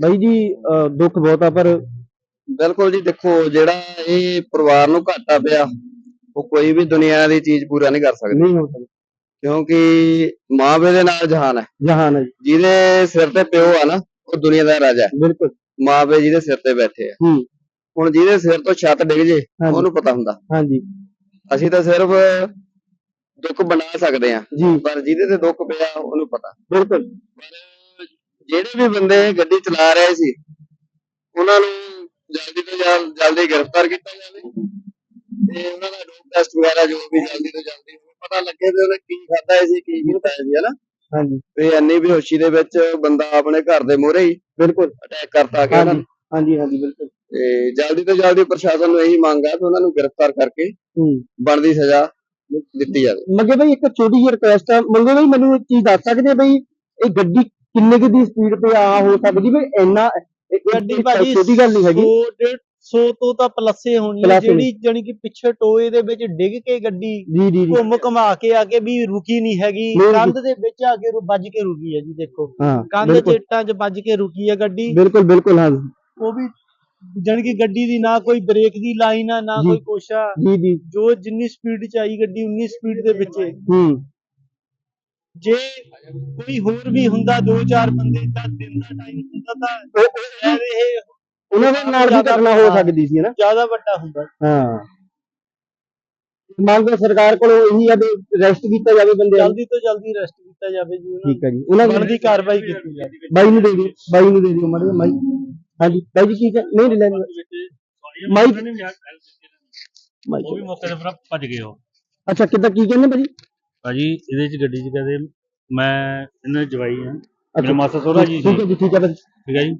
ਬਾਈ ਜੀ ਦੁੱਖ ਬਹੁਤ ਆ ਪਰ ਬਿਲਕੁਲ ਜੀ ਦੇਖੋ ਜਿਹੜਾ ਇਹ ਪਰਿਵਾਰ ਨੂੰ ਘਾਟਾ ਪਿਆ ਉਹ ਕੋਈ ਵੀ ਦੁਨੀਆ ਦੀ ਚੀਜ਼ ਪੂਰਾ ਨਹੀਂ ਕਰ ਸਕਦਾ। ਨਹੀਂ ਹੋ ਸਕਦਾ। ਕਿਉਂਕਿ ਮਾਂ ਪਿਓ ਦੇ ਨਾਲ ਜਹਾਨ ਹੈ। ਜਹਾਨ ਹੈ ਜਿਹਦੇ ਸਿਰ ਤੇ ਪਿਓ ਆ ਨਾ ਉਹ ਦੁਨੀਆ ਦਾ ਰਾਜਾ ਹੈ। ਬਿਲਕੁਲ। ਮਾਂ ਪਿਓ ਜਿਹਦੇ ਸਿਰ ਤੇ ਬੈਠੇ ਆ। ਹੂੰ। ਹੁਣ ਜਿਹਦੇ ਸਿਰ ਤੋਂ ਛੱਤ ਡਿੱਗ ਜੇ। ਉਹਨੂੰ ਪਤਾ ਹੁੰਦਾ। ਹਾਂਜੀ। ਅਸੀਂ ਤਾਂ ਸਿਰਫ ਦੁੱਖ ਬਣਾ ਸਕਦੇ ਆ। ਪਰ ਜਿਹਦੇ ਤੇ ਦੁੱਖ ਪਿਆ ਉਹਨੂੰ ਪਤਾ। ਬਿਲਕੁਲ। ਜਿਹੜੇ ਵੀ ਬੰਦੇ ਗੱਡੀ ਚਲਾ ਰਹੇ ਸੀ ਉਹਨਾਂ ਨੂੰ ਜਲਦੀ ਤੋਂ ਜਲ- ਜਲਦੀ ਗ੍ਰਿਫਤਾਰ ਕੀਤਾ ਜਾਵੇ ਤੇ ਉਹਨਾਂ ਦਾ ਡੋਪ ਟੈਸਟ ਵਗੈਰਾ ਜੋ ਵੀ ਜਲਦੀ ਤੋਂ ਜਲਦੀ ਪਤਾ ਲੱਗੇ ਤੇ ਉਹਨੇ ਕੀ ਖਾਦਾ ਸੀ ਕੀ ਨਹੀਂ ਖਾਇਆ ਸੀ ਹਨਾ? ਹਾਂਜੀ। ਤੇ ਇੰਨੀ ਬੇਹੋਸ਼ੀ ਦੇ ਵਿੱਚ ਬੰਦਾ ਆਪਣੇ ਘਰ ਦੇ ਮੂਹਰੇ ਹੀ ਬਿਲਕੁਲ। ਅਟੈਕ ਕਰਤਾ ਗਿਆ ਨਾ। ਹਾਂਜੀ ਹਾਂਜੀ ਬਿਲਕੁਲ। ਤੇ ਜਲਦੀ ਤੋਂ ਜਲਦੀ ਪ੍ਰਸ਼ਾਸਨ ਨੂੰ ਇਹੀ ਮੰਗ ਹੈ ਕਿ ਉਹਨਾਂ ਨੂੰ ਗ੍ਰਿਫਤਾਰ ਕਰਕੇ ਹੂੰ। ਬਣਦੀ ਸਜ਼ਾ ਦਿੱਤੀ ਜਾਵੇ। ਮੰਗੇ ਬਈ ਇੱਕ ਛੋਟੀ ਜਿਹੀ ਰਿਕੁਐਸਟ ਆ। ਮੰਗੇ ਬਈ ਮੈਨੂੰ ਇੱਕ ਚੀਜ਼ ਦੱਸ ਸਕਦੇ ਆ ਬਈ ਇਹ ਗੱਡੀ ਕਿੰਨੇ ਕੁ ਦੀ ਸਪੀਡ ਤੇ ਆ ਹੋ ਸਕਦੀ ਬਈ ਇੰਨਾ ਗੱਡੀ ਭਾਜੀ ਛੋਟੀ ਗੱਲ ਨਹੀਂ ਹੈਗੀ। 100 150 ਤੋਂ ਤਾਂ ਪਲੱਸੇ ਹੋਣੀ ਹੈ। ਜਿਹੜੀ ਜਾਣੀ ਕਿ ਪਿੱਛੇ ਟੋਏ ਦੇ ਵਿੱਚ ਡਿੱਗ ਕੇ ਗੱਡੀ ਘੁੰਮ ਘਮਾ ਕੇ ਆ ਕੇ ਵੀ ਰੁਕੀ ਨਹੀਂ ਹੈਗੀ। ਕੰਧ ਦੇ ਵਿੱਚ ਆ ਕੇ ਵੱਜ ਕੇ ਰੁਕੀ ਹੈ ਜੀ ਦੇਖੋ। ਕੰਧ ਬਿਲਕੁਲ। 'ਚ ਇੱਟਾਂ 'ਚ ਵੱਜ ਕੇ ਰੁਕੀ ਹੈ ਗੱਡੀ। ਬਿਲਕੁਲ ਬਿਲਕੁਲ ਹਾਂ। ਉਹ ਵੀ ਜਾਣੀ ਕਿ ਗੱਡੀ ਦੀ ਨਾ ਕੋਈ ਬ੍ਰੇਕ ਦੀ ਲਾਈਨ ਆ ਨਾ। ਕੋਈ ਆ। ਜੀ ਜੀ। ਜੋ ਜਿੰਨੀ ਸਪੀਡ 'ਚ ਆਈ ਗੱਡੀ ਉਨੀ ਸਪੀਡ ਦੇ ਵਿੱਚ। ਹੈ। ਜੇ ਕੋਈ ਹੋਰ ਵੀ ਹੁੰਦਾ ਦੋ ਚਾਰ ਬੰਦੇ ਤਾਂ ਦਿਨ ਦਾ ਟਾਈਮ ਹੁੰਦਾ ਤਾਂ ਸ਼ਾਇਦ ਇਹ ਉਹਨਾਂ ਦੇ ਨਾਲ ਵੀ ਘਟਨਾ ਹੋ ਸਕਦੀ ਸੀ ਨਾ? ਜ਼ਿਆਦਾ ਵੱਡਾ ਹੁੰਦਾ। ਹਾਂ। ਮੰਗ ਸਰਕਾਰ ਕੋਲੋਂ ਇਹੀ ਆ ਵੀ ਅਰੈਸਟ ਕੀਤਾ ਜਾਵੇ ਬੰਦੇ ਜਲਦੀ ਤੋਂ ਜਲਦੀ ਅਰੈਸਟ ਕੀਤਾ ਜਾਵੇ ਜੀ ਉਹਨਾਂ ਠੀਕ ਹੈ ਜੀ। ਉਹਨਾਂ ਨੂੰ ਦੀ ਬਣਦੀ ਕਾਰਵਾਈ ਕੀਤੀ ਜਾਵੇ। ਬਾਈ ਨੂੰ ਦੇ ਦਿਓ ਬਾਈ ਨੂੰ ਦੇ ਦਿਓ ਮਾੜੀ ਮਾਈ। ਹਾਂਜੀ ਬਾਈ ਜੀ ਕੀ ਕਹਿ- ਨਹੀਂ ਲੈਣ ਮਾਈਕ ਉਹ ਵੀ ਮੌਕੇ ਤੇ ਫਿਰ ਭੱਜ ਗਏ ਉਹ। ਅੱਛਾ ਕਿੱਦਾਂ ਕੀ ਕਹਿੰਦੇ ਭਾਜੀ? ਭਾਜੀ ਇਹਦੇ ਚ ਗੱਡੀ ਚ ਕਹਿੰਦੇ ਮੈਂ ਇਹਨਾਂ ਦੀ ਜਵਾਈ ਆ। ਮੇਰਾ ਮਾਸਾ ਸੋਹਰਾ ਜੀ ਠੀਕ ਹੈ ਜੀ ਠੀਕ ਹੈ। ਭਾਜੀ ਠੀਕ ਹੈ ਜੀ?